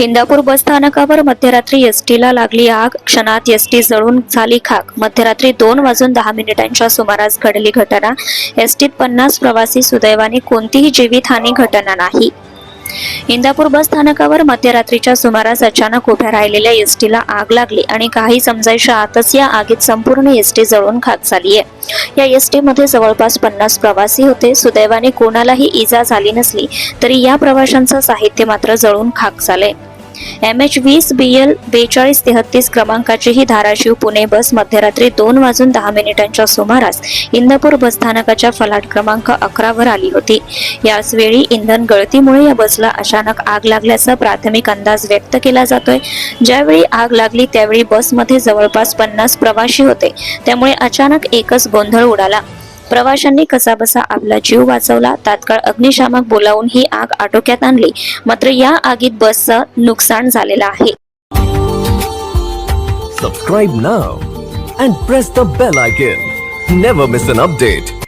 इंदापूर बस स्थानकावर मध्यरात्री एसटीला लागली आग. क्षणात एसटी जळून झाली खाक. मध्यरात्री दोन वाजून दहा मिनिटांच्या सुमारास घडली घटना. एसटीत पन्नास प्रवासी सुदैवाने कोणतीही जीवितहानी घटना नाही. इंदापूर बस स्थानकावर मध्यरात्रीच्या सुमारास अचानक उभ्या राहिलेल्या एस टीला आग लागली आणि काही समजायच्या आतच या आगीत संपूर्ण एस टी जळून खाक आहे या एसमध्ये जवळपास पन्नास प्रवासी होते. सुदैवाने कोणालाही इजा झाली नसली तरी या प्रवाशांचं साहित्य मात्र जळून खाक झाले एम एच वीस बी एल बेचाळीस तेहतीस क्रमांकाची ही धाराशिव पुणे बस मध्यरात्री दोन वाजून दहा मिनिटांच्या सुमारास इंदापूर बस स्थानकाच्या फलाट क्रमांक अकरावर आली होती. याच वेळी इंधन गळतीमुळे या बसला अचानक आग लागल्याचा प्राथमिक अंदाज व्यक्त केला जातोय. ज्यावेळी आग लागली त्यावेळी बसमध्ये जवळपास पन्नास प्रवासी होते. त्यामुळे अचानक एकच गोंधळ उडाला. प्रवाशांनी कसाबसा आपला जीव वाचवला. तात्काळ अग्निशामक बोलावून ही आग आटोक्यात आणली. मात्र या आगीत बसचं नुकसान झालेलं आहे. Subscribe now and press the bell icon never miss an update